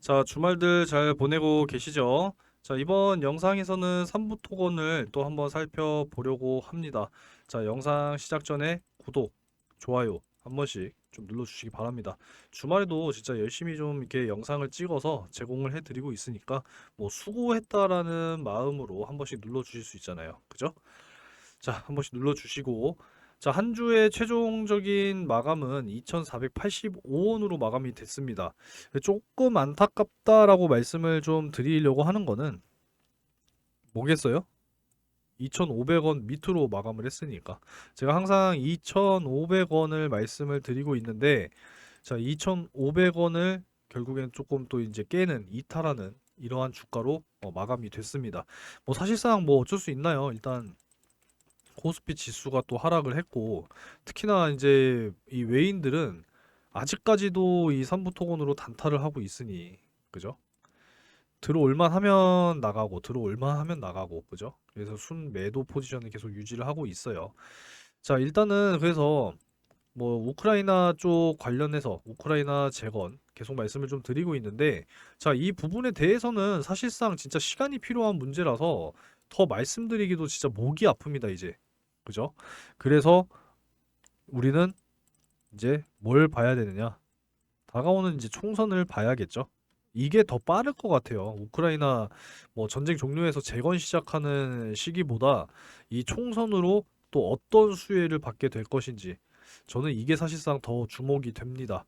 자, 주말들 잘 보내고 계시죠? 자, 이번 영상에서는 3부 토건을 또 한번 살펴보려고 합니다. 자, 영상 시작 전에 구독, 좋아요 한 번씩 좀 눌러주시기 바랍니다. 주말에도 진짜 열심히 좀 이렇게 영상을 찍어서 제공을 해드리고 있으니까 뭐 수고했다라는 마음으로 한 번씩 눌러주실 수 있잖아요. 그죠? 자, 한 번씩 눌러주시고 자, 한 주의 최종적인 마감은 2,485원으로 마감이 됐습니다. 조금 안타깝다라고 말씀을 좀 드리려고 하는 거는 뭐겠어요? 2,500원 밑으로 마감을 했으니까 제가 항상 2,500원을 말씀을 드리고 있는데 자 2,500원을 결국엔 조금 또 이제 깨는 이탈하는 이러한 주가로 어, 마감이 됐습니다. 뭐 사실상 뭐 어쩔 수 있나요? 일단 코스피 지수가 또 하락을 했고 특히나 이제 이 외인들은 아직까지도 이 삼부 토건으로 단타를 하고 있으니 그죠? 들어올만 하면 나가고 들어올만 하면 나가고 그죠? 그래서 순 매도 포지션을 계속 유지를 하고 있어요. 자, 일단은 그래서 뭐 우크라이나 쪽 관련해서 우크라이나 재건 계속 말씀을 좀 드리고 있는데 자, 이 부분에 대해서는 사실상 진짜 시간이 필요한 문제라서 더 말씀드리기도 진짜 목이 아픕니다, 이제. 그죠? 그래서 우리는 이제 뭘 봐야 되느냐? 다가오는 이제 총선을 봐야겠죠. 이게 더 빠를 것 같아요. 우크라이나 뭐 전쟁 종료해서 재건 시작하는 시기보다 이 총선으로 또 어떤 수혜를 받게 될 것인지 저는 이게 사실상 더 주목이 됩니다.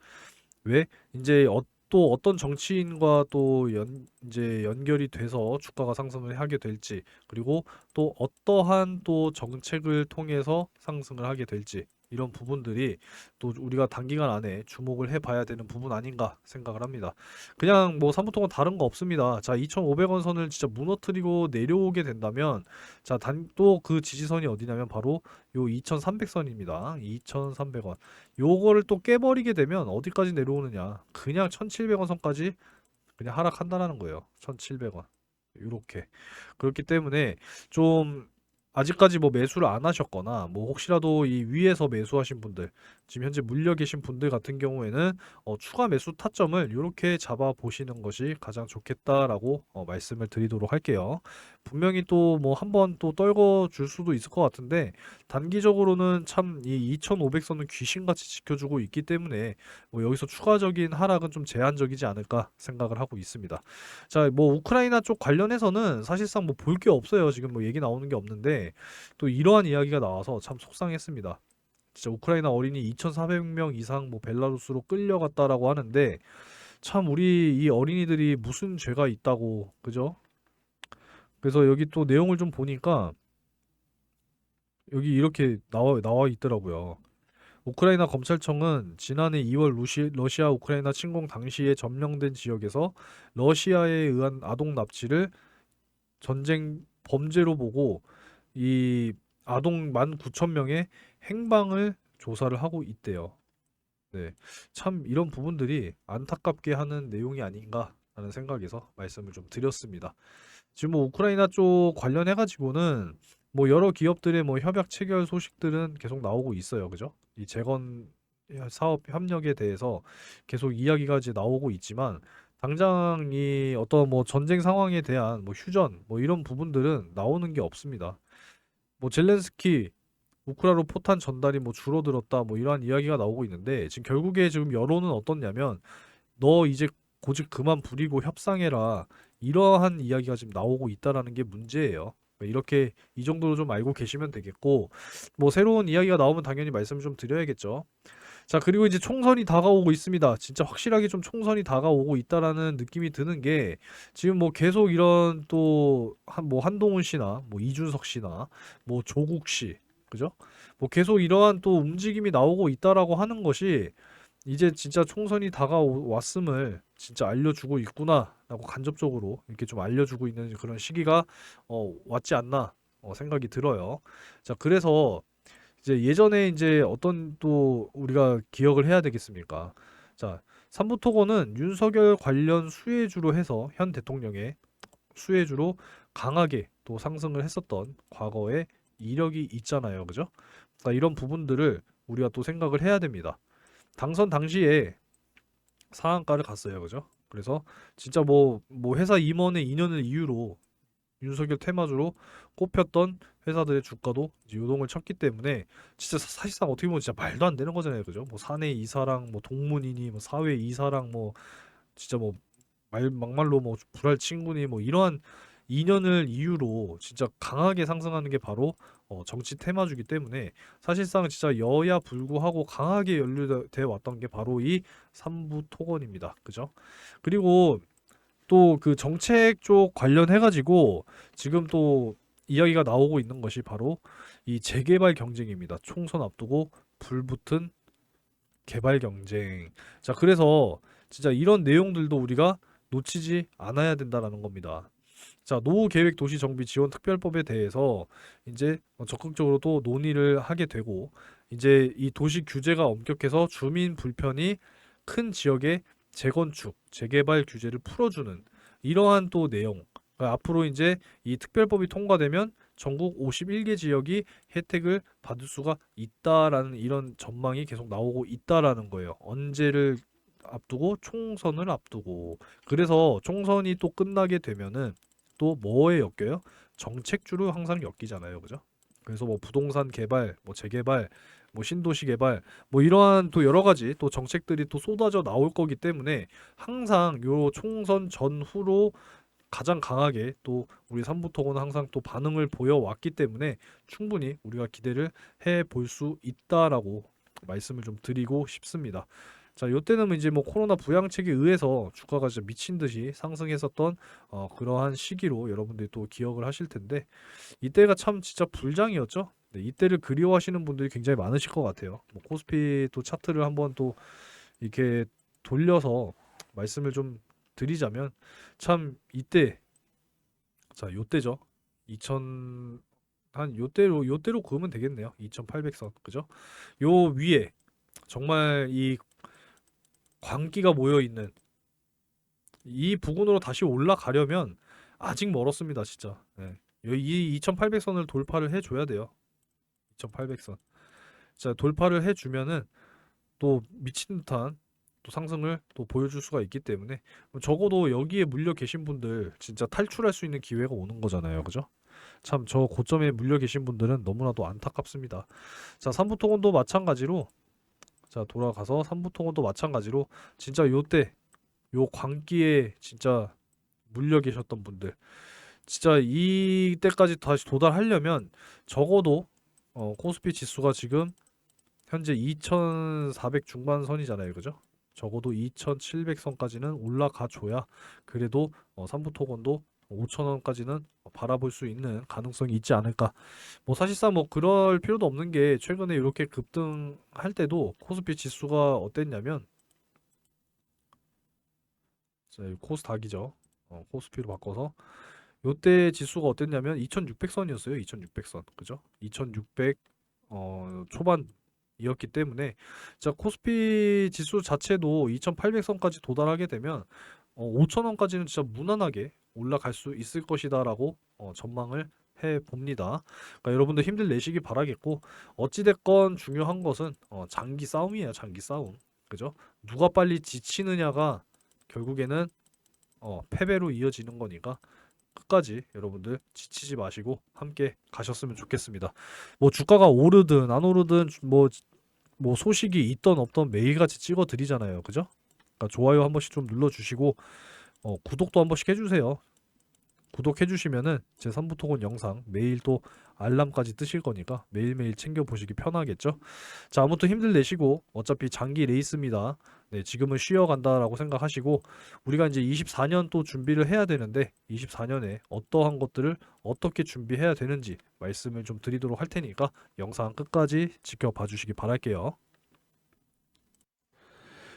왜? 이제 어, 또 어떤 정치인과 또 연, 이제 연결이 돼서 주가가 상승을 하게 될지 그리고 또 어떠한 또 정책을 통해서 상승을 하게 될지 이런 부분들이 또 우리가 단기간 안에 주목을 해봐야 되는 부분 아닌가 생각을 합니다. 그냥 뭐 사무통은 다른 거 없습니다. 자, 2,500원 선을 진짜 무너뜨리고 내려오게 된다면 자, 단 또 그 지지선이 어디냐면 바로 요 2,300선입니다. 2,300원. 요거를 또 깨버리게 되면 어디까지 내려오느냐? 그냥 1,700원 선까지 그냥 하락한다라는 거예요. 1,700원. 요렇게. 그렇기 때문에 좀 아직까지 뭐 매수를 안 하셨거나 뭐 혹시라도 이 위에서 매수하신 분들 지금 현재 물려 계신 분들 같은 경우에는 어, 추가 매수 타점을 이렇게 잡아 보시는 것이 가장 좋겠다라고 어, 말씀을 드리도록 할게요. 분명히 또 뭐 한번 또 떨궈 줄 수도 있을 것 같은데 단기적으로는 참 이 2,500선은 귀신같이 지켜주고 있기 때문에 뭐 여기서 추가적인 하락은 좀 제한적이지 않을까 생각을 하고 있습니다. 자, 뭐 우크라이나 쪽 관련해서는 사실상 뭐 볼 게 없어요. 지금 뭐 얘기 나오는 게 없는데 또 이러한 이야기가 나와서 참 속상했습니다. 진짜 우크라이나 어린이 2,400명 이상 뭐 벨라루스로 끌려갔다라고 하는데 참 우리 이 어린이들이 무슨 죄가 있다고 그죠? 그래서 여기 또 내용을 좀 보니까 여기 이렇게 나와 나와 있더라고요. 우크라이나 검찰청은 지난해 2월 루시, 러시아 우크라이나 침공 당시에 점령된 지역에서 러시아에 의한 아동 납치를 전쟁 범죄로 보고 이 아동 19,000명의 행방을 조사를 하고 있대요. 네. 참 이런 부분들이 안타깝게 하는 내용이 아닌가라는 생각에서 말씀을 좀 드렸습니다. 지금 뭐 우크라이나 쪽 관련해 가지고는 뭐 여러 기업들의 뭐 협약 체결 소식들은 계속 나오고 있어요. 그죠? 이 재건 사업 협력에 대해서 계속 이야기가 이제 나오고 있지만 당장 이 어떤 뭐 전쟁 상황에 대한 뭐 휴전 뭐 이런 부분들은 나오는 게 없습니다. 뭐 젤렌스키 우크라로 포탄 전달이 뭐 줄어들었다 뭐 이러한 이야기가 나오고 있는데 지금 결국에 지금 여론은 어떻냐면 너 이제 고집 그만 부리고 협상해라 이러한 이야기가 지금 나오고 있다라는 게 문제예요. 이렇게 이 정도로 좀 알고 계시면 되겠고 뭐 새로운 이야기가 나오면 당연히 말씀을 좀 드려야겠죠. 자, 그리고 이제 총선이 다가오고 있습니다. 진짜 확실하게 좀 총선이 다가오고 있다라는 느낌이 드는 게 지금 뭐 계속 이런 또 한 뭐 한동훈 씨나 뭐 이준석 씨나 뭐 조국 씨 그죠? 뭐 계속 이러한 또 움직임이 나오고 있다라고 하는 것이 이제 진짜 총선이 다가왔음을 진짜 알려주고 있구나라고 간접적으로 이렇게 좀 알려주고 있는 그런 시기가 어, 왔지 않나 어, 생각이 들어요. 자, 그래서 이제 예전에 이제 어떤 또 우리가 기억을 해야 되겠습니까? 자, 삼부토건은 윤석열 관련 수혜주로 해서 현 대통령의 수혜주로 강하게 또 상승을 했었던 과거의 이력이 있잖아요. 그죠? 그러니까 이런 부분들을 우리가 또 생각을 해야 됩니다. 당선 당시에 상한가를 갔어요. 그죠? 그래서 진짜 뭐 뭐 회사 임원의 인연을 이유로 윤석열 테마주로 꼽혔던 회사들의 주가도 이제 요동을 쳤기 때문에 진짜 사- 사실상 어떻게 보면 진짜 말도 안 되는 거잖아요. 그죠? 뭐 사내 이사랑 뭐 동문이니 뭐 사회 이사랑 뭐 진짜 뭐 말 막말로 뭐 불알 친구니 뭐 이러한 인연을 이유로 진짜 강하게 상승하는 게 바로 어, 정치 테마주기 때문에 사실상 진짜 여야 불구하고 강하게 연루돼 왔던 게 바로 이 삼부 토건입니다. 그죠? 그리고 또 그 정책 쪽 관련해 가지고 지금 또 이야기가 나오고 있는 것이 바로 이 재개발 경쟁입니다. 총선 앞두고 불붙은 개발 경쟁. 자, 그래서 진짜 이런 내용들도 우리가 놓치지 않아야 된다라는 겁니다. 자, 노후 계획 도시 정비 지원 특별법에 대해서 이제 어, 적극적으로 또 논의를 하게 되고 이제 이 도시 규제가 엄격해서 주민 불편이 큰 지역의 재건축, 재개발 규제를 풀어주는 이러한 또 내용. 그러니까 앞으로 이제 이 특별법이 통과되면 전국 51개 지역이 혜택을 받을 수가 있다라는 이런 전망이 계속 나오고 있다라는 거예요. 언제를 앞두고 총선을 앞두고 그래서 총선이 또 끝나게 되면은 또 뭐에 엮여요? 정책주로 항상 엮이잖아요. 그죠? 그래서 뭐 부동산 개발, 뭐 재개발, 뭐 신도시 개발, 뭐 이러한 또 여러 가지 또 정책들이 또 쏟아져 나올 거기 때문에 항상 요 총선 전후로 가장 강하게 또 우리 삼부토고는 항상 또 반응을 보여왔기 때문에 충분히 우리가 기대를 해 볼 수 있다라고 말씀을 좀 드리고 싶습니다. 자, 요때는 이제 뭐 코로나 부양책에 의해서 주가가 진짜 미친 듯이 상승했었던 어, 그러한 시기로 여러분들이 또 기억을 하실 텐데 이때가 참 진짜 불장이었죠. 네, 이때를 그리워하시는 분들이 굉장히 많으실 것 같아요. 뭐 코스피 또 차트를 한번 또 이렇게 돌려서 말씀을 좀 드리자면 참 이때 자 요때죠. 2000 한 요때로 요때로 그으면 되겠네요. 2800선 그죠? 요 위에 정말 이 광기가 모여 있는 이 부근으로 다시 올라가려면 아직 멀었습니다, 진짜. 예. 요- 이 2800선을 돌파를 해줘야 돼요. 2800선. 자 돌파를 해 주면은 또 미친 듯한 또 상승을 또 보여줄 수가 있기 때문에 적어도 여기에 물려 계신 분들 진짜 탈출할 수 있는 기회가 오는 거잖아요, 그죠? 참 저 고점에 물려 계신 분들은 너무나도 안타깝습니다. 자 삼부토건도 마찬가지로 자 돌아가서 삼부토건도 마찬가지로 진짜 요때 요 광기에 진짜 물려 계셨던 분들 진짜 이때까지 다시 도달하려면 적어도 어, 코스피 지수가 지금 현재 2,400 중반선이잖아요, 그죠? 적어도 2,700선까지는 올라가 줘야 그래도 어, 삼부토건도 5,000원까지는 바라볼 수 있는 가능성이 있지 않을까. 뭐 사실상 뭐 그럴 필요도 없는 게 최근에 이렇게 급등할 때도 코스피 지수가 어땠냐면 자, 이 코스닥이죠. 어, 코스피로 바꿔서 요때 지수가 어땠냐면 2600선이었어요. 2600선. 그죠? 2600 어, 초반이었기 때문에 자, 코스피 지수 자체도 2800선까지 도달하게 되면 어, 5000원까지는 진짜 무난하게 올라갈 수 있을 것이다라고 어, 전망을 해 봅니다. 그러니까 여러분들 힘들 내시기 바라겠고 어찌 됐건 중요한 것은 어, 장기 싸움이에요. 장기 싸움. 그죠? 누가 빨리 지치느냐가 결국에는 어, 패배로 이어지는 거니까 끝까지 여러분들 지치지 마시고 함께 가셨으면 좋겠습니다. 뭐 주가가 오르든 안 오르든 뭐뭐 소식이 있던 없던 매일같이 찍어 드리잖아요. 그죠? 그러니까 좋아요 한 번씩 좀 눌러 주시고 어, 구독도 한 번씩 해 주세요. 구독해 주시면은 제 3부 토건 영상 매일 또 알람까지 뜨실 거니까 매일매일 챙겨 보시기 편하겠죠? 자, 아무튼 힘들 내시고 어차피 장기 레이스입니다. 네, 지금은 쉬어간다라고 생각하시고 우리가 이제 24년 또 준비를 해야 되는데 24년에 어떠한 것들을 어떻게 준비해야 되는지 말씀을 좀 드리도록 할 테니까 영상 끝까지 지켜봐 주시기 바랄게요.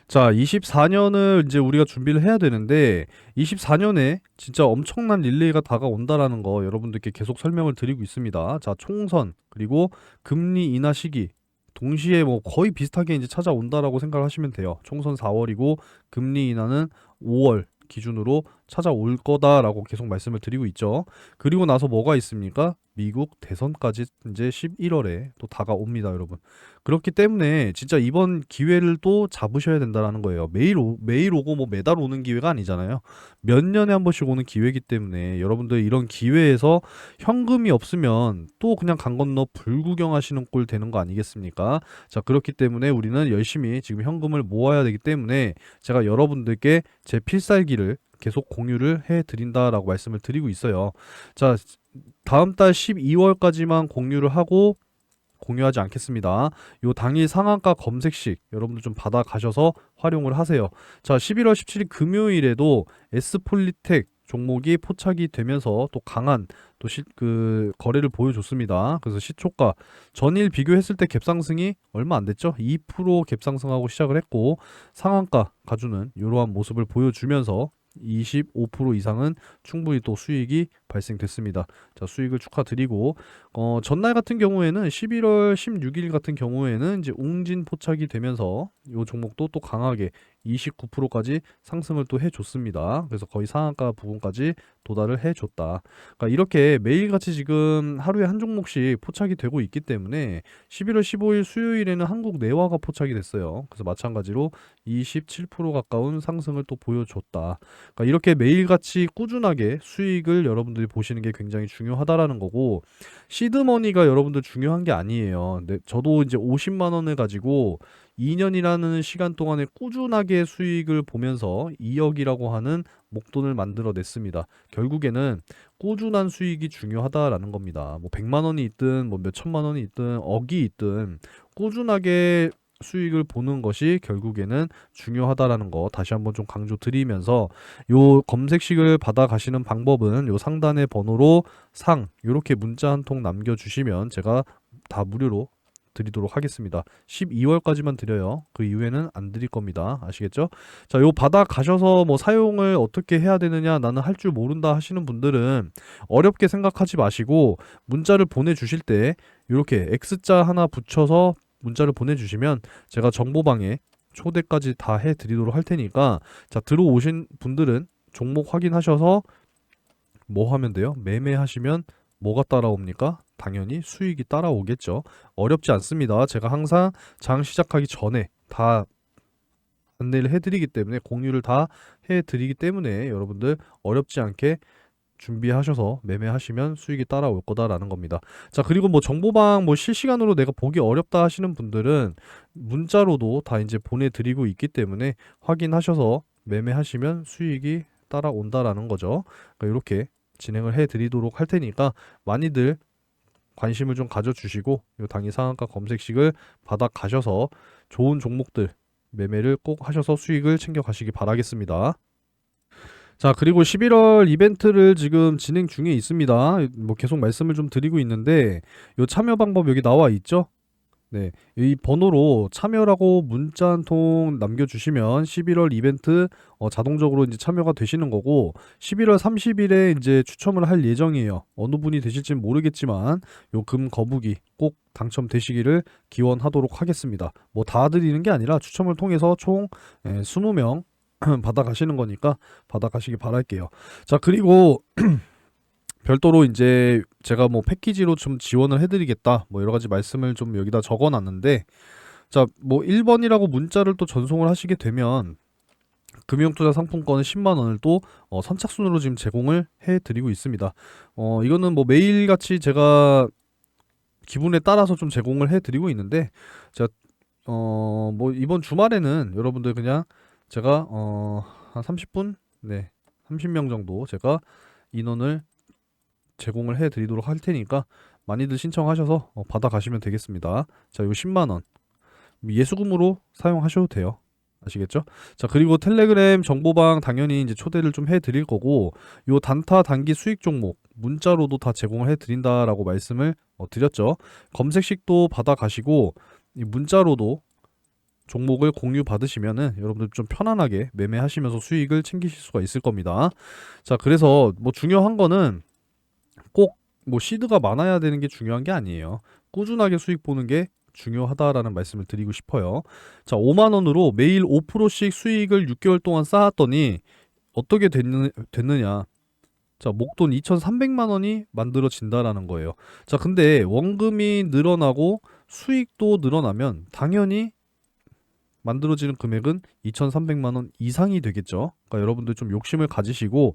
자, 24년을 이제 우리가 준비를 해야 되는데 24년에 진짜 엄청난 릴레이가 다가온다라는 거 여러분들께 계속 설명을 드리고 있습니다. 자, 총선 그리고 금리 인하 시기 동시에 뭐 거의 비슷하게 이제 찾아온다라고 생각하시면 돼요. 총선 4월이고 금리 인하는 5월 기준으로 찾아올 거다라고 계속 말씀을 드리고 있죠. 그리고 나서 뭐가 있습니까? 미국 대선까지 이제 11월에 또 다가옵니다, 여러분. 그렇기 때문에 진짜 이번 기회를 또 잡으셔야 된다라는 거예요. 매일 오, 매일 오고 뭐 매달 오는 기회가 아니잖아요. 몇 년에 한 번씩 오는 기회이기 때문에 여러분들 이런 기회에서 현금이 없으면 또 그냥 강 건너 불구경하시는 꼴 되는 거 아니겠습니까? 자, 그렇기 때문에 우리는 열심히 지금 현금을 모아야 되기 때문에 제가 여러분들께 제 필살기를 계속 공유를 해 드린다라고 말씀을 드리고 있어요. 자, 다음 달 12월까지만 공유를 하고 공유하지 않겠습니다. 요 당일 상한가 검색식 여러분들 좀 받아 가셔서 활용을 하세요. 자, 11월 17일 금요일에도 S폴리텍 종목이 포착이 되면서 또 강한 또그 거래를 보여줬습니다. 그래서 시초가 전일 비교했을 때 갭상승이 얼마 안 됐죠? 2% 갭상승하고 시작을 했고 상한가 가주는 이러한 모습을 보여주면서 25% 이상은 충분히 또 수익이 발생됐습니다. 자, 수익을 축하드리고 어, 전날 같은 경우에는 11월 16일 같은 경우에는 이제 웅진 포착이 되면서 이 종목도 또 강하게 29%까지 상승을 또 해줬습니다. 그래서 거의 상한가 부분까지 도달을 해줬다. 그러니까 이렇게 매일같이 지금 하루에 한 종목씩 포착이 되고 있기 때문에 11월 15일 수요일에는 한국 내화가 포착이 됐어요. 그래서 마찬가지로 27% 가까운 상승을 또 보여줬다. 그러니까 이렇게 매일같이 꾸준하게 수익을 여러분들이 보시는 게 굉장히 중요하다라는 거고 시드머니가 여러분들 중요한 게 아니에요. 네, 저도 이제 50만 원을 가지고 2년이라는 시간 동안에 꾸준하게 수익을 보면서 2억이라고 하는 목돈을 만들어냈습니다. 결국에는 꾸준한 수익이 중요하다라는 겁니다. 뭐 100만 원이 있든 뭐 몇천만 원이 있든 억이 있든 꾸준하게 수익을 보는 것이 결국에는 중요하다라는 거 다시 한번 좀 강조 드리면서 요 검색식을 받아 가시는 방법은 요 상단의 번호로 상 요렇게 문자 한 통 남겨 주시면 제가 다 무료로 드리도록 하겠습니다. 12월까지만 드려요. 그 이후에는 안 드릴 겁니다. 아시겠죠? 자, 요 받아 가셔서 뭐 사용을 어떻게 해야 되느냐 나는 할 줄 모른다 하시는 분들은 어렵게 생각하지 마시고 문자를 보내 주실 때 요렇게 X자 하나 붙여서 문자를 보내 주시면 제가 정보방에 초대까지 다 해 드리도록 할 테니까 자, 들어오신 분들은 종목 확인하셔서 뭐 하면 돼요? 매매하시면 뭐가 따라옵니까? 당연히 수익이 따라오겠죠. 어렵지 않습니다. 제가 항상 장 시작하기 전에 다 안내를 해드리기 때문에 공유를 다 해드리기 때문에 여러분들 어렵지 않게 준비하셔서 매매하시면 수익이 따라올 거다라는 겁니다. 자 그리고 뭐 정보방 뭐 실시간으로 내가 보기 어렵다 하시는 분들은 문자로도 다 이제 보내드리고 있기 때문에 확인하셔서 매매하시면 수익이 따라온다라는 거죠. 그러니까 이렇게 진행을 해드리도록 할 테니까 많이들 관심을 좀 가져주시고 요 당일 상한가 검색식을 받아 가셔서 좋은 종목들 매매를 꼭 하셔서 수익을 챙겨 가시기 바라겠습니다. 자, 그리고 11월 이벤트를 지금 진행 중에 있습니다. 뭐 계속 말씀을 좀 드리고 있는데 요 참여 방법 여기 나와 있죠? 네. 이 번호로 참여라고 문자 한 통 남겨주시면 11월 이벤트 어, 자동적으로 이제 참여가 되시는 거고 11월 30일에 이제 추첨을 할 예정이에요. 어느 분이 되실지는 모르겠지만 요 금 거북이 꼭 당첨되시기를 기원하도록 하겠습니다. 뭐 다 드리는 게 아니라 추첨을 통해서 총 예, 20명 받아가시는 거니까 받아가시기 바랄게요. 자 그리고 별도로 이제 제가 뭐 패키지로 좀 지원을 해드리겠다 뭐 여러 가지 말씀을 좀 여기다 적어놨는데 자 뭐 1번이라고 문자를 또 전송을 하시게 되면 금융투자 상품권 10만 원을 또 어, 선착순으로 지금 제공을 해드리고 있습니다. 어 이거는 뭐 매일 같이 제가 기분에 따라서 좀 제공을 해드리고 있는데 제가 어뭐 이번 주말에는 여러분들 그냥 제가 어한 30분 네 30명 정도 제가 인원을 제공을 해드리도록 할 테니까 많이들 신청하셔서 어, 받아가시면 되겠습니다. 자, 요 10만 원 예수금으로 사용하셔도 돼요. 아시겠죠? 자, 그리고 텔레그램 정보방 당연히 이제 초대를 좀 해드릴 거고 요 단타 단기 수익 종목 문자로도 다 제공을 해드린다라고 말씀을 어, 드렸죠. 검색식도 받아가시고 이 문자로도 종목을 공유 받으시면은 여러분들 좀 편안하게 매매하시면서 수익을 챙기실 수가 있을 겁니다. 자, 그래서 뭐 중요한 거는 꼭 뭐 시드가 많아야 되는 게 중요한 게 아니에요. 꾸준하게 수익 보는 게 중요하다라는 말씀을 드리고 싶어요. 자, 5만 원으로 매일 5%씩 수익을 6개월 동안 쌓았더니 어떻게 됐느, 됐느냐? 자, 목돈 2,300만 원이 만들어진다라는 거예요. 자, 근데 원금이 늘어나고 수익도 늘어나면 당연히 만들어지는 금액은 2,300만 원 이상이 되겠죠. 그러니까 여러분들 좀 욕심을 가지시고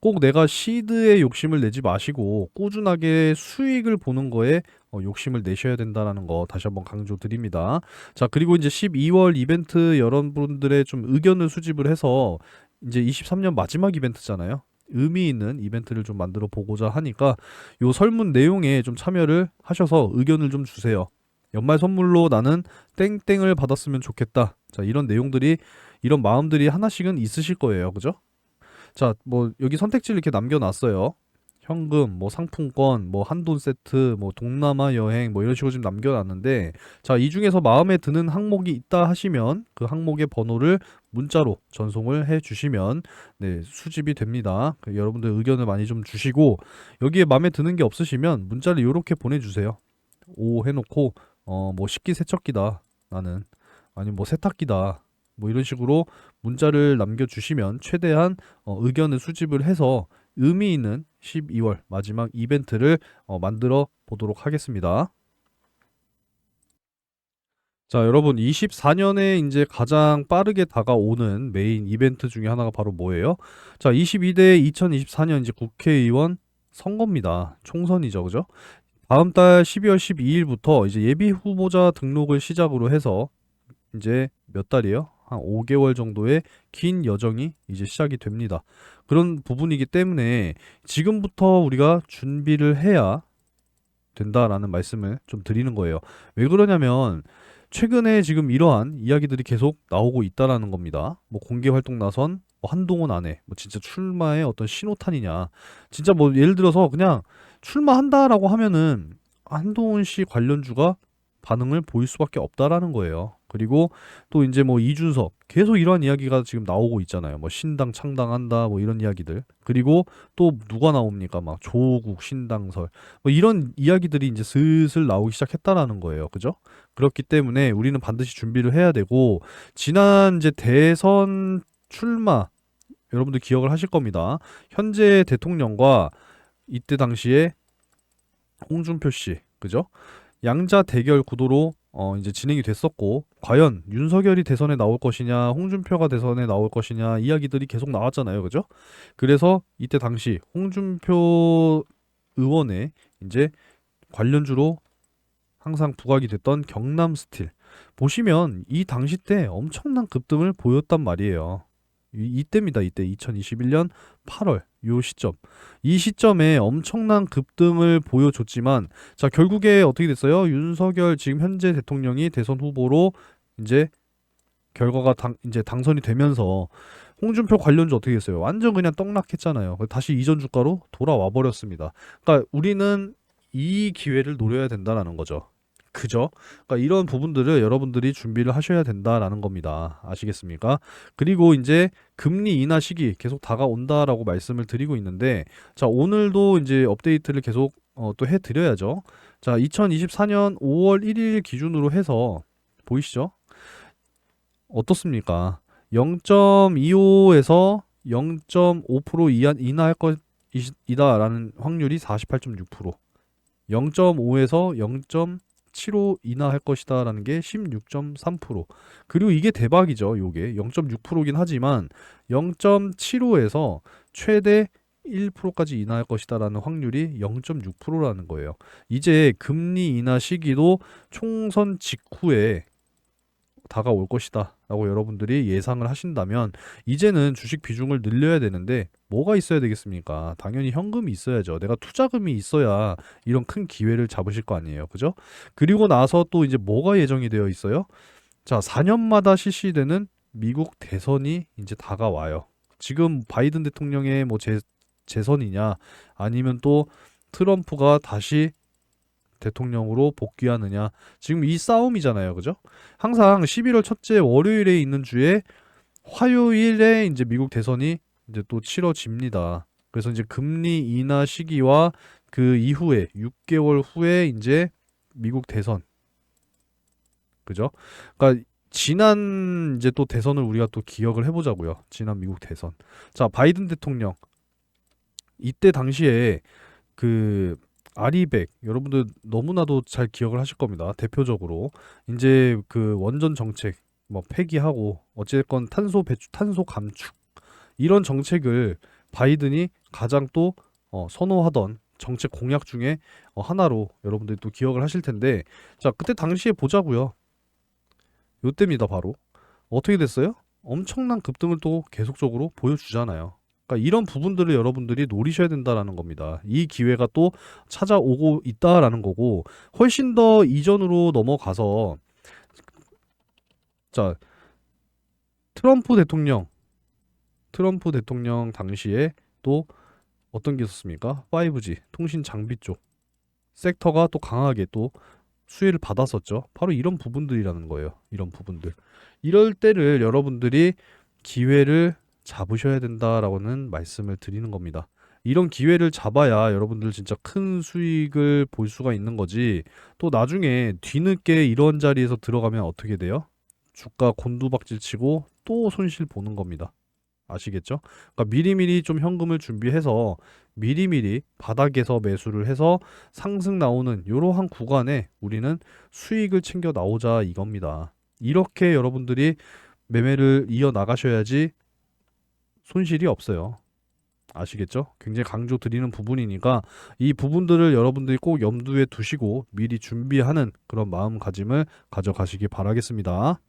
꼭 내가 시드에 욕심을 내지 마시고 꾸준하게 수익을 보는 거에 어, 욕심을 내셔야 된다라는 거 다시 한번 강조드립니다. 자, 그리고 이제 12월 이벤트 여러분들의 좀 의견을 수집을 해서 이제 23년 마지막 이벤트잖아요. 의미 있는 이벤트를 좀 만들어 보고자 하니까 요 설문 내용에 좀 참여를 하셔서 의견을 좀 주세요. 연말 선물로 나는 땡땡을 받았으면 좋겠다. 자, 이런 내용들이 이런 마음들이 하나씩은 있으실 거예요. 그죠? 자, 뭐 여기 선택지를 이렇게 남겨 놨어요. 현금, 뭐 상품권, 뭐 한돈 세트, 뭐 동남아 여행 뭐 이런 식으로 지금 남겨 놨는데 자, 이 중에서 마음에 드는 항목이 있다 하시면 그 항목의 번호를 문자로 전송을 해 주시면 네, 수집이 됩니다. 그 여러분들 의견을 많이 좀 주시고 여기에 마음에 드는 게 없으시면 문자를 이렇게 보내 주세요. 오 해놓고 어 뭐 식기 세척기다 나는 아니면 뭐 세탁기다 뭐 이런 식으로 문자를 남겨주시면 최대한 어, 의견을 수집을 해서 의미 있는 12월 마지막 이벤트를 어, 만들어 보도록 하겠습니다. 자, 여러분 24년에 이제 가장 빠르게 다가오는 메인 이벤트 중에 하나가 바로 뭐예요? 자, 22대 2024년 이제 국회의원 선거입니다. 총선이죠. 그죠? 다음 달 12월 12일부터 이제 예비 후보자 등록을 시작으로 해서 이제 몇 달이에요? 한 5개월 정도의 긴 여정이 이제 시작이 됩니다. 그런 부분이기 때문에 지금부터 우리가 준비를 해야 된다라는 말씀을 좀 드리는 거예요. 왜 그러냐면 최근에 지금 이러한 이야기들이 계속 나오고 있다라는 겁니다. 뭐 공개 활동 나선 뭐 한동훈 안에 뭐 진짜 출마의 어떤 신호탄이냐. 진짜 뭐 예를 들어서 그냥 출마한다라고 하면은 한동훈 씨 관련주가 반응을 보일 수밖에 없다라는 거예요. 그리고 또 이제 뭐 이준석 계속 이러한 이야기가 지금 나오고 있잖아요. 뭐 신당 창당한다 뭐 이런 이야기들. 그리고 또 누가 나옵니까? 막 조국 신당설 뭐 이런 이야기들이 이제 슬슬 나오기 시작했다라는 거예요. 그죠? 그렇기 때문에 우리는 반드시 준비를 해야 되고 지난 이제 대선 출마 여러분들 기억을 하실 겁니다. 현재 대통령과 이때 당시에 홍준표 씨, 그죠? 양자 대결 구도로 어 이제 진행이 됐었고 과연 윤석열이 대선에 나올 것이냐, 홍준표가 대선에 나올 것이냐 이야기들이 계속 나왔잖아요. 그죠? 그래서 이때 당시 홍준표 의원의 이제 관련주로 항상 부각이 됐던 경남 스틸 보시면 이 당시 때 엄청난 급등을 보였단 말이에요. 이, 이때입니다. 이때 2021년 8월 요 시점. 이 시점에 엄청난 급등을 보여줬지만 자 결국에 어떻게 됐어요? 윤석열 지금 현재 대통령이 대선 후보로 이제 결과가 당 이제 당선이 되면서 홍준표 관련주 어떻게 됐어요? 완전 그냥 떡락했잖아요. 다시 이전 주가로 돌아와 버렸습니다. 그러니까 우리는 이 기회를 노려야 된다라는 거죠. 그죠? 그러니까 이런 부분들을 여러분들이 준비를 하셔야 된다라는 겁니다. 아시겠습니까? 그리고 이제 금리 인하 시기 계속 다가온다라고 말씀을 드리고 있는데 자, 오늘도 이제 업데이트를 계속 어, 또 해드려야죠. 자, 2024년 5월 1일 기준으로 해서 보이시죠? 어떻습니까? 0.25에서 0.5% 이하, 인하할 것이다라는 확률이 48.6%. 0.5에서 0. 7호 인하할 것이다 라는 게 16.3%. 그리고 이게 대박이죠. 요게 0.6%긴 하지만 0.75에서 최대 1%까지 인하할 것이다라는 확률이 0.6%라는 거예요. 이제 금리 인하 시기도 총선 직후에 다가올 것이다 라고 여러분들이 예상을 하신다면 이제는 주식 비중을 늘려야 되는데 뭐가 있어야 되겠습니까? 당연히 현금이 있어야죠. 내가 투자금이 있어야 이런 큰 기회를 잡으실 거 아니에요. 그죠? 그리고 나서 또 이제 뭐가 예정이 되어 있어요? 자, 4년마다 실시되는 미국 대선이 이제 다가와요. 지금 바이든 대통령의 뭐 재, 재선이냐 아니면 또 트럼프가 다시 대통령으로 복귀하느냐. 지금 이 싸움이잖아요. 그죠? 항상 11월 첫째 월요일에 있는 주에 화요일에 이제 미국 대선이 이제 또 치러집니다. 그래서 이제 금리 인하 시기와 그 이후에 6개월 후에 이제 미국 대선. 그죠? 그러니까 지난 이제 또 대선을 우리가 또 기억을 해보자고요. 지난 미국 대선. 자, 바이든 대통령 이때 당시에 그 아리백 여러분들 너무나도 잘 기억을 하실 겁니다. 대표적으로 이제 그 원전 정책 뭐 폐기하고 어쨌건 탄소 배출 탄소 감축 이런 정책을 바이든이 가장 또 어, 선호하던 정책 공약 중에 어, 하나로 여러분들이 또 기억을 하실 텐데 자 그때 당시에 보자고요. 요때입니다 바로 어떻게 됐어요? 엄청난 급등을 또 계속적으로 보여주잖아요. 그러니까 이런 부분들을 여러분들이 노리셔야 된다라는 겁니다. 이 기회가 또 찾아오고 있다라는 거고 훨씬 더 이전으로 넘어가서 자 트럼프 대통령 트럼프 대통령 당시에 또 어떤 게 있었습니까? 5G 통신 장비 쪽 섹터가 또 강하게 또 수혜를 받았었죠. 바로 이런 부분들이라는 거예요. 이런 부분들. 이럴 때를 여러분들이 기회를 잡으셔야 된다라고는 말씀을 드리는 겁니다. 이런 기회를 잡아야 여러분들 진짜 큰 수익을 볼 수가 있는 거지. 또 나중에 뒤늦게 이런 자리에서 들어가면 어떻게 돼요? 주가 곤두박질 치고 또 손실 보는 겁니다. 아시겠죠? 그러니까 미리미리 좀 현금을 준비해서 미리미리 바닥에서 매수를 해서 상승 나오는 이러한 구간에 우리는 수익을 챙겨 나오자 이겁니다. 이렇게 여러분들이 매매를 이어 나가셔야지 손실이 없어요. 아시겠죠? 굉장히 강조 드리는 부분이니까 이 부분들을 여러분들이 꼭 염두에 두시고 미리 준비하는 그런 마음가짐을 가져가시기 바라겠습니다.